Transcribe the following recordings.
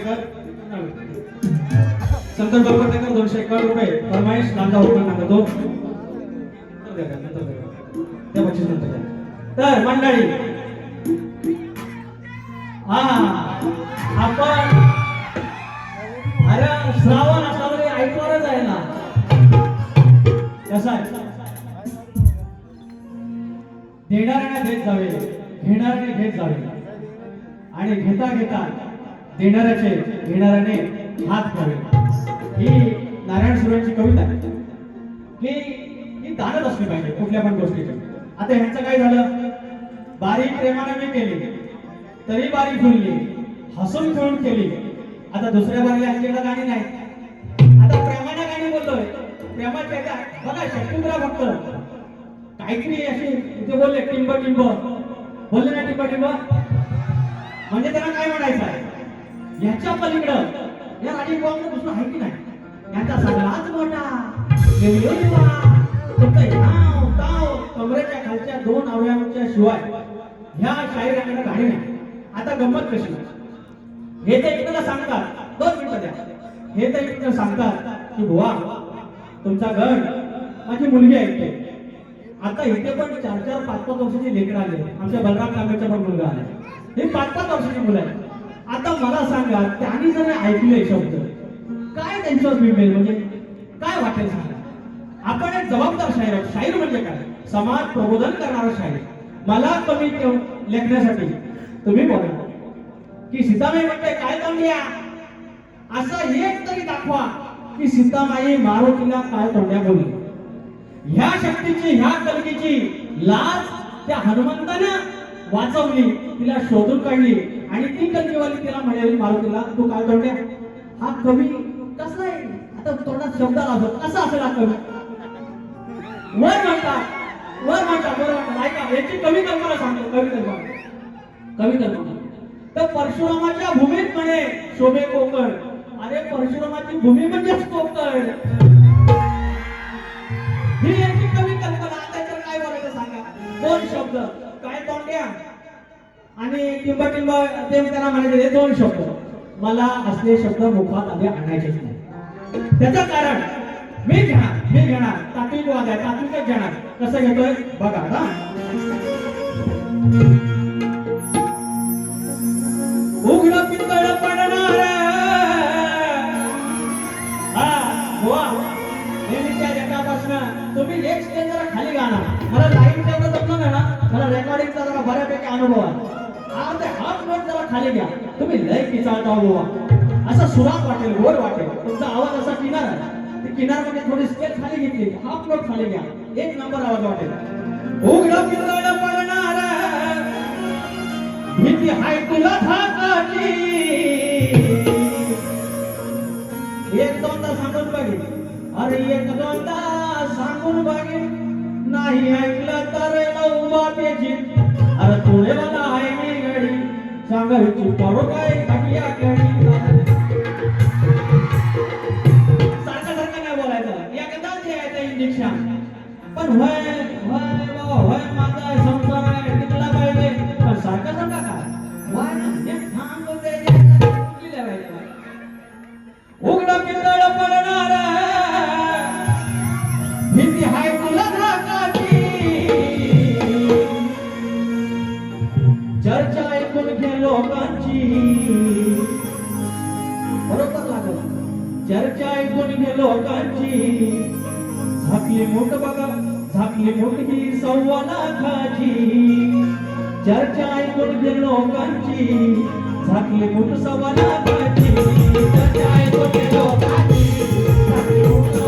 संघमालक संतोष बापर्डेकर संतोष दोनशे एकावन्न रुपये. फरमाईश नांदा हुकूम नांदा तो त्या बक्षीस नंतर तर मंडळी. हा. आपण अरे श्रावण असला तरी ऐकणारच आहे ना. कसा आहे? देणाऱ्याने देत जावे घेणाऱ्याने घेत जावे. आणि घेता घेता देणाऱ्याचे घेणाऱ्याने हात घ्यावे ही नारायण सुरांची कविता आहे. की ही दानच असली पाहिजे कुठल्या पण गोष्टीची. आता ह्यांचं काय झालं? बारीक प्रेमाने मी केली तरी बारी फुलली हसून खेळून केली. आता दुसऱ्या बारीला ह्यांच्याकडे गाणी नाही. आता प्रेमाने गाणी बोलतोय. प्रेमाचे काय बघा शक्तिंद्रा भक्त. काहीतरी अशी इथे बोलले टिंब टिंब. बोलले ना टिंब टिंब? म्हणजे त्यांना काय म्हणायचं आहे? ह्याच्या पलीकडं या राणी बुवांना दुसरं आहे की नाही? याचा सगळाच मोठा फक्त नाव ताव कमरेच्या खालच्या दोन अवयवांच्या शिवाय ह्या शाहिराकडे गाणी नाही. आता गंमत कशी? हे तर एकमेकाला सांगतात. दोन मिनिटं द्या. हे तर एकमेकाला सांगतात की बुवा तुमचा गण माझी मुलगी ऐकते आता इथे पण चार चार पाच पाच वर्षाची लेकरं आले आमच्या बलराम कामेचा पण मुलगा आला हे पाच पाच वर्षाची मुलं आहेत. आता मला सांगा त्यांनी जर ऐकले शब्द काय त्यांच्यावर बिंबेल म्हणजे काय वाटेल सांगा? आपण एक जबाबदार शाहीर आहोत. शाहीर म्हणजे काय? समाज प्रबोधन करणारा शाहीर. मला कमी लेखण्यासाठी तुम्ही बोला. की सीतामाई म्हणते काय तोंड्या असं एक तरी दाखवा की सीतामाई मारुतीला काय तोंड्या बोलली. ह्या शक्तीची ह्या कलकीची लाज त्या हनुमंतानं वाचवली तिला शोधून काढली आणि ती कलकीवाली तिला म्हणाली मारुतीला तू काय तोंड्या हा कवी कसा आहे? आता तोंडात शब्द लावतो. कसा असेल हा कवी? वर म्हणतात वर म्हणतात वर म्हणतात ऐका याची कवी कल्पना सांगतो कवी कल्पना. कवी कल्पना. तर परशुरामाच्या भूमीत म्हणे शोभे कोकण. अरे परशुरामाची भूमी म्हणजेच कोकण. ही याची कवी कल्पना. आता काय बोलायचं सांगा? दोन शब्द. आणि टिंब टिंब ते त्यांना म्हणायचे हे दोन शब्द मला असले शब्द मुखात आधी आणायचेच नाही. त्याचं कारण मी घेणार मी घेणार तात्विक वाद आहे तात्विकच घेणार. कसं घेतोय? बघा ना बऱ्यापैकी अनुभव आहे. हा ते हाफ जरा खाली घ्या. तुम्ही लय किचाळता बोवा असा सुरात वाटेल गोड वाटेल. तुमचा आवाज असा किनार आहे. ते किनारमध्ये थोडी स्पेस खाली घेतली. हाफ नोट खाली घ्या. एक नंबर आवाज वाटेल. उघड पितळ पडणार भीती हाय तुला थाकाची एक दोनदा सांगून बघेल अरे एक दोनदा सांगून बघेल नाही ऐकलं तर नऊ बातेची अरे आहे मी गडी सांगायची करू काय घटिया कडी बोलायचं एकदाच यायचं इंजेक्शन पण होय होय बाबा होय माझा संसार आहे टिकला पाहिजे घे झाकली मोठ बघा झाकली मोठ ही सव्वा लाखाची. चर्चा ऐकून घे लोकांची झाकली मोठ सव्वा लाखाची. चर्चा ऐकून घे लोकांची झाकली मोठ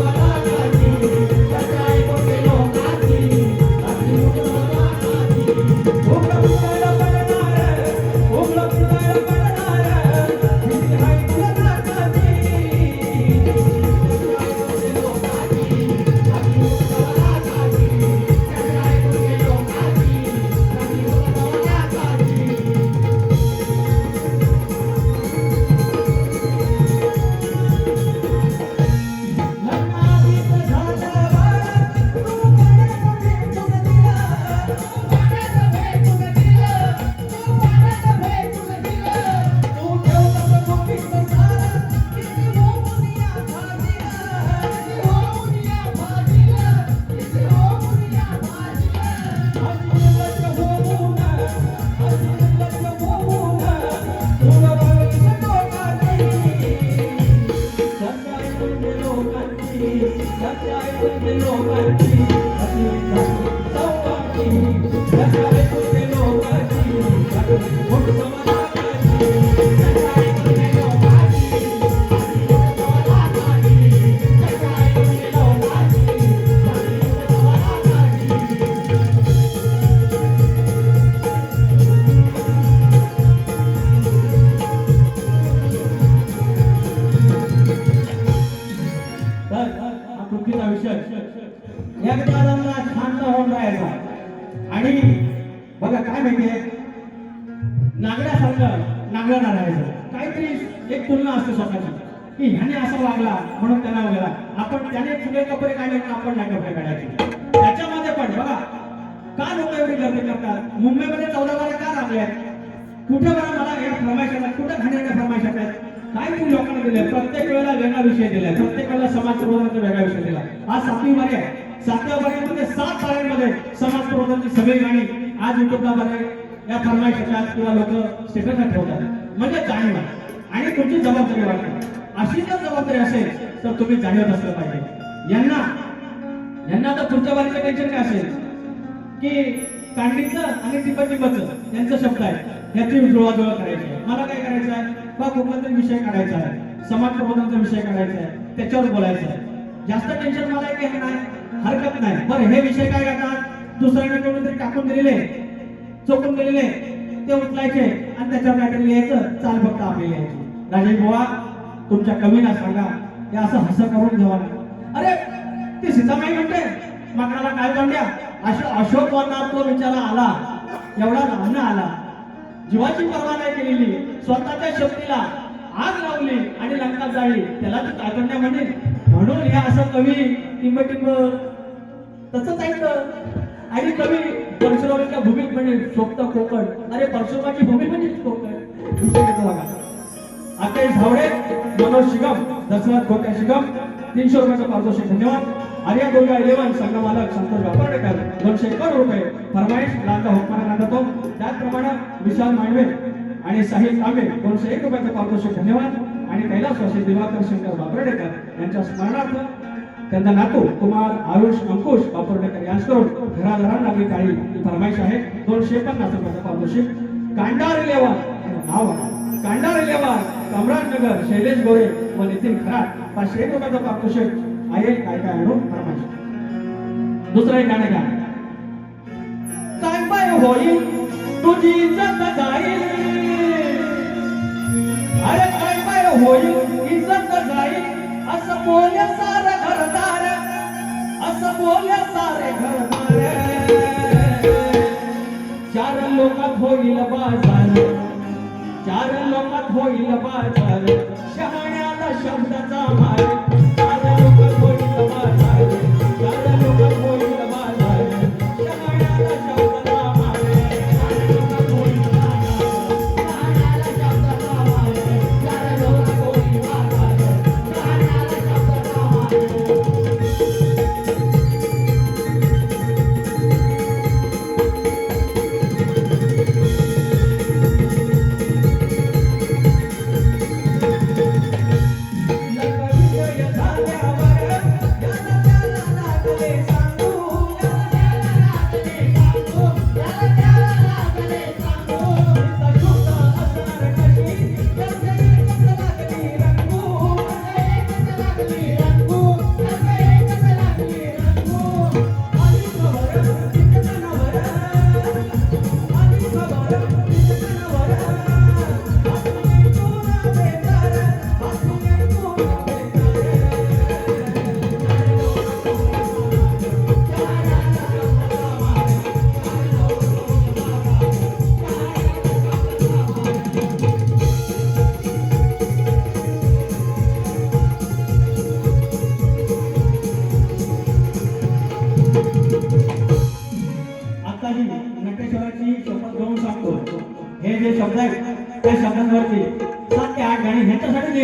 असते स्वतःची. की ह्याने असा वागला म्हणून त्यांना वगैरे. आपण त्याने फुले कपडे काढले म्हणून आपण नाही कपडे काढायचे. त्याच्यामध्ये पण बघा. का लोक एवढी गर्दी करतात? मुंबईमध्ये चौदा बारा का लागले कुठे बरं मला या फरमाईश आहेत कुठे खाण्याच्या फरमाईश आहेत? काय तुम्ही लोकांना दिले प्रत्येक वेळेला वेगळा विषय दिलाय. प्रत्येक वेळेला समाज प्रबोधनाचा वेगळा विषय दिला आज सातवी बारी आहे. सातव्या बारीमध्ये सात बाऱ्यांमध्ये समाज प्रबोधनाची सगळी गाणी आज युट्यूबला बरे या फरमाईश येतात किंवा लोक स्टेटसला ठेवतात. म्हणजे जाणीव आहे. आणि तुमची जबाबदारी वाटते अशी जर जबाबदारी असेल तर तुम्ही जाणीवत असलं पाहिजे. यांना यांना आता पुढच्या बारीचं टेन्शन काय असेल? की कांडीचं आणि टिपटिपचं यांचा शब्द आहे. याची जुळवाजुळव करायची आहे. मला काय करायचं आहे? बा कुठला तरी विषय काढायचा आहे. समाज प्रबोधनाचा विषय काढायचा आहे. त्याच्यावर बोलायचं आहे. जास्त टेन्शन मला आहे की नाही. हरकत नाही. बरं हे विषय काय करतात? दुसऱ्याने कोणीतरी टाकून दिलेले चोकून दिलेले ते उचलायचे. आणि त्याच्यावर काहीतरी लिहायचं. चाल फक्त आपली लिहायचे. राजे बुवा तुमच्या कवीला सांगा. हे असं हसं करून घ्यावा अरे ते सीतामाई म्हणते मकराला काय म्हणल्या अशा अशोक वनात तो विचारा आला. एवढा लांबणं आला. जीवाची पर्वा नाही केलेली. स्वतःच्या शक्तीला आग लावली आणि लंका जाळली त्याला ती कातंड्या म्हणे म्हणून हे असं कवी टिंब टिंब तसंच ऐकतं आणि कवी परशुरामाच्या भूमीत म्हणजे शोभत कोकण. अरे परशुरामाची भूमी म्हणजे कोकण. बघा. अखेर झावडे मनोज शिगम दशरथ खोट्या शिगम तीनशे रुपयाचं पारितोषिक धन्यवाद. आर्या दुर्गा इलेव्हन संघ मालक संतोष वापर्डेकर दोनशे एकावन्न रुपये फरमाईश लांदा हुकमाने नांदतो त्याचप्रमाणे विशाल मांडवे आणि साहिल तांबे दोनशे एक रुपयाचं पारितोषिक धन्यवाद. आणि कैलासवासी दिवाकर शंकर वापर्डेकर यांच्या स्मरणार्थ त्यांचा नातू कुमार आयुष अंकुश वापर्डेकर यांच्याकडून घराघरांना लागली काळी फरमाईश आहे. दोनशे पन्नास रुपयाचं पारितोषिक. कांडार इलेव्हन नाव आहे. कांडार इलेव्हन कामराजनगर शैलेश गोरे व नितीन खरात पाचशे एक रुपयाचं पारितोषिक आहे काय काय आणू? फरमाईश दुसरं एक गाणं गाणं. काय बाय होईल तुझी इज्जत जाईल अरे काय बाय होईल इज्जत जाईल असं बोलल्या सार घरदार असं बोलल्या सारे घरदार. चार लोकात होईल बाजार चार होईल बाजार. शहाण्याला शब्दाचा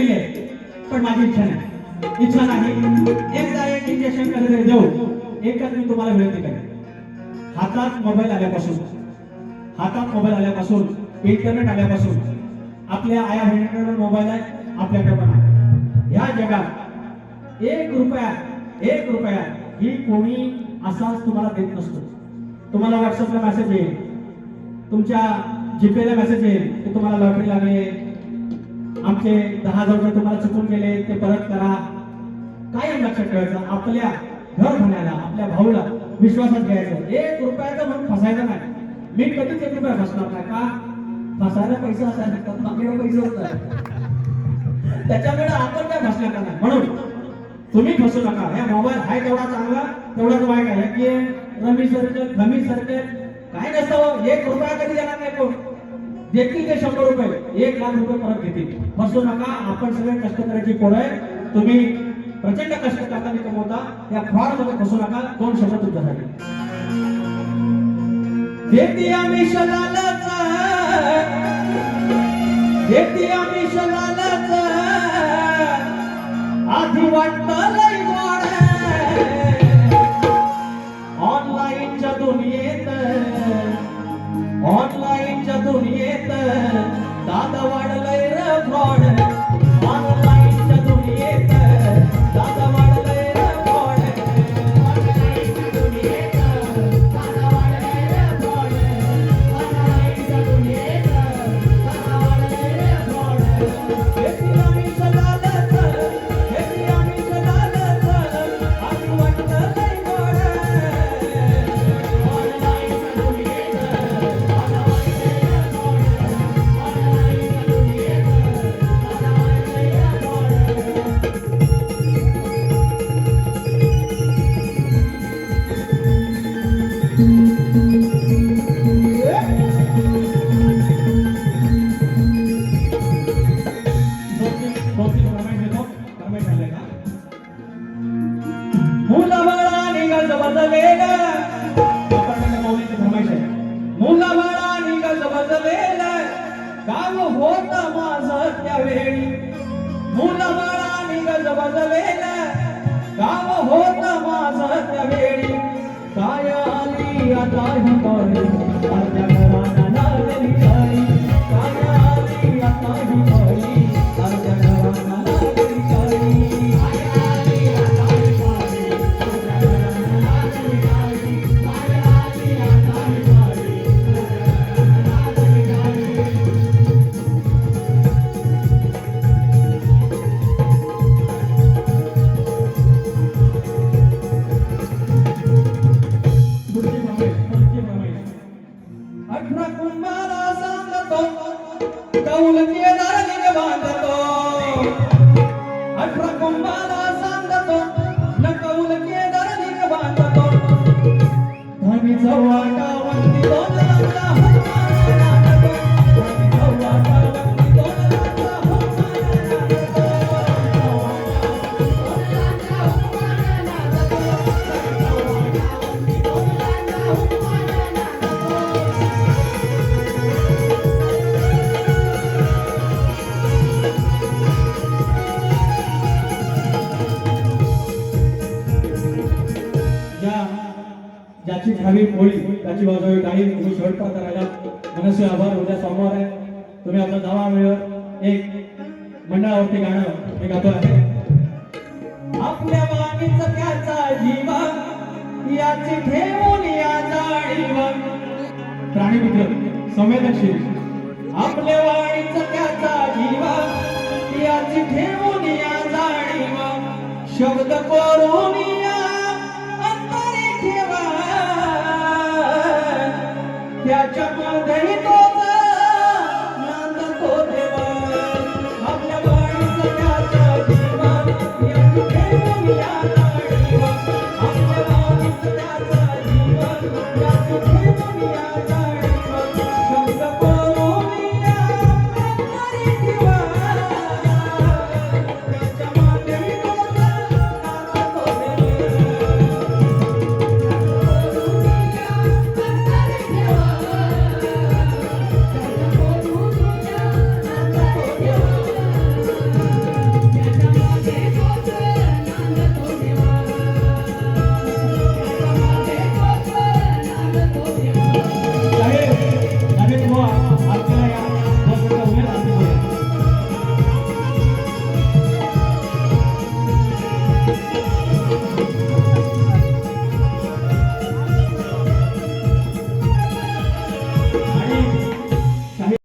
ह्याच्यासाठी आहे पण माझी इच्छा नाही. इच्छा नाही. एकदा एक इंजेक्शन कधीतरी देऊ एकच मी तुम्हाला विनंती करेन. हातात मोबाईल आल्यापासून हातात मोबाईल आल्यापासून इंटरनेट आल्यापासून आपल्या आया बहिणीकडे मोबाईल आहे आपल्याकडे पण आहे. या जगात एक रुपया एक रुपया ही कोणी असाच तुम्हाला देत नसतो. तुम्हाला व्हॉट्सअपला मेसेज येईल. तुमच्या जीपेला मेसेज येईल. की तुम्हाला लॉटरी लागली. आमचे दहा हजार रुपये तुम्हाला चुकून गेले ते परत करा. काय लक्षात ठेवायचं आपल्या घर होण्याला आपल्या भाऊला विश्वासात घ्यायचं. एक रुपयाचं म्हणून फसायचं नाही. मी कधीच एक रुपया फसणार नाही का? फसायला पैसे असायला बाकीला पैसे होतात. त्याच्यामुळे आपण काय फसणार नाही. म्हणून तुम्ही फसू नका. ह्या मोबाईल आहे तेवढा चांगला तेवढाच वाईट आहे. की रमी सर्कल रमी सर्कल काय नसतं हो, एक रुपया कधी देणार नाही कोण? देतील ते शंभर रुपये एक लाख रुपये परत घेतील. बसू नका आपण सगळे कष्ट करायची कोण आहे तुम्ही प्रचंड कष्ट करता आणि कमवता. या फ्रॉडमध्ये फसू नका दोन शब्द तुमच्यासाठी देती आम्ही शलालाच. देती आम्ही शलालाच. आधी वाटतं शेवटपर्यंत राहिला मनसे आभार उद्या सोमवार आहे. तुम्ही आता जावा वेळेवर. एक मंडळावरती गाणं मी गातो आहे. आपल्या वाणीच त्याचा जीव याची ठेवून या जाणीव. प्राणीमित्र संवेदनशील. आपल्या वाणीच त्याचा जीव याची ठेवून या जाणीव. शब्द करून Benito.